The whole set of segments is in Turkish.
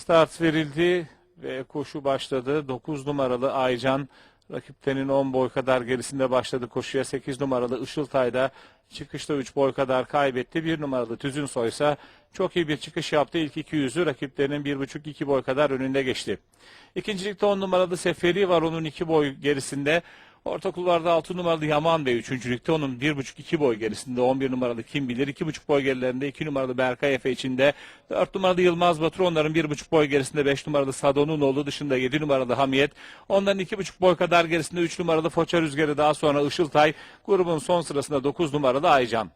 Start verildi ve koşu başladı. 9 numaralı Aycan rakiplerinin 10 boy kadar gerisinde başladı koşuya. 8 numaralı Işıltay da çıkışta 3 boy kadar kaybetti. 1 numaralı Tüzünsoy ise çok iyi bir çıkış yaptı. İlk 200'ü rakiplerinin 1,5-2 boy kadar önünde geçti. İkincilikte 10 numaralı Seferi var onun 2 boy gerisinde. Orta kulvarda 6 numaralı Yaman Bey üçüncülükte onun 1,5-2 boy gerisinde 11 numaralı kim bilir 2,5 boy gerilerinde 2 numaralı Berkay Efe içinde 4 numaralı Yılmaz Batur onların 1,5 boy gerisinde 5 numaralı Sadon'un oğlu dışında 7 numaralı Hamiyet onların 2,5 boy kadar gerisinde 3 numaralı Foça Rüzgarı daha sonra Işıltay grubun son sırasında 9 numaralı Aycan.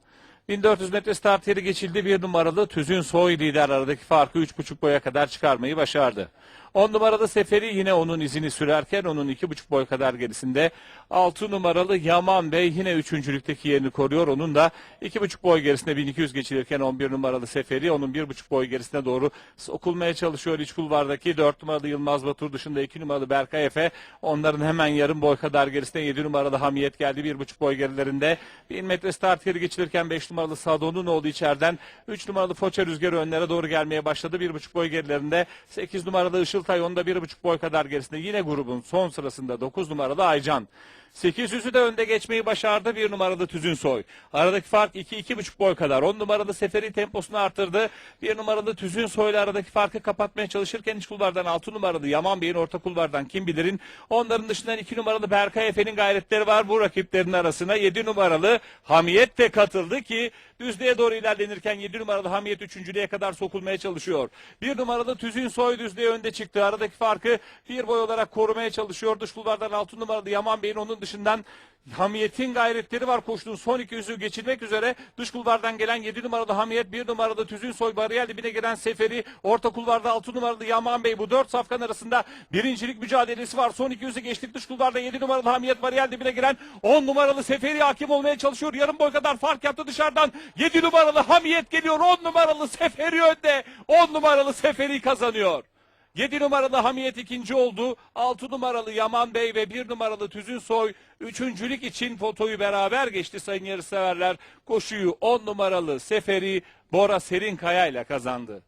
1400 metre start yeri geçildi. Bir numaralı Tüzün Soy lider aradaki farkı 3,5 boya kadar çıkarmayı başardı. 10 numaralı Seferi yine onun izini sürerken onun 2,5 boy kadar gerisinde. 6 numaralı Yaman Bey yine üçüncülükteki yerini koruyor. Onun da 2,5 boy gerisinde 1200 geçilirken 11 numaralı Seferi onun 1,5 boy gerisine doğru sokulmaya çalışıyor. İç kulvardaki 4 numaralı Yılmaz Batur dışında 2 numaralı Berkay Efe. Onların hemen yarım boy kadar gerisinde 7 numaralı Hamiyet geldi. 1,5 boy gerilerinde. 1000 metre start yeri geçilirken 5 numaralı Sadon'un oğlu içeriden 3 numaralı Foça Rüzgarı önlere doğru gelmeye başladı. 1,5 boy gerilerinde 8 numaralı Işıltay onda 1,5 boy kadar gerisinde. Yine grubun son sırasında 9 numaralı Aycan. 800'ü de önde geçmeyi başardı. 1 numaralı Tüzünsoy. Aradaki fark 2-2,5 boy kadar. 10 numaralı Seferi temposunu arttırdı. 1 numaralı Tüzünsoy ile aradaki farkı kapatmaya çalışırken iç kulvardan 6 numaralı Yaman Bey'in orta kulvardan kim bilir'in. Onların dışından 2 numaralı Berkay Efe'nin gayretleri var. Bu rakiplerin arasına 7 numaralı Hamiyet de katıldı ki düzlüğe doğru ilerlenirken 7 numaralı Hamiyet üçüncülüğe kadar sokulmaya çalışıyor. 1 numaralı Tüzünsoy düzlüğe önde çıktı. Aradaki farkı bir boy olarak korumaya çalışıyor. Dış kulvardan 6 numaralı Yaman Bey'in onun dışından Hamiyet'in gayretleri var. Koştuğun son iki yüzü geçilmek üzere dış kulvardan gelen 7 numaralı Hamiyet 1 numaralı Tüzün Soy bariyer dibine giren Seferi orta kulvarda 6 numaralı Yaman Bey. Bu 4 safkan arasında birincilik mücadelesi var. Son iki yüzü geçtik. Dış kulvarda 7 numaralı Hamiyet bariyer dibine giren 10 numaralı Seferi hakim olmaya çalışıyor. Yarım boy kadar fark yaptı dışarıdan. 7 numaralı Hamiyet geliyor. 10 numaralı Seferi önde. 10 numaralı Seferi kazanıyor. 7 numaralı Hamiyet ikinci oldu. 6 numaralı Yaman Bey ve 1 numaralı Tüzün Soy üçüncülük için fotoyu beraber geçti sayın yarışseverler. Koşuyu 10 numaralı Seferi Bora Serinkaya ile kazandı.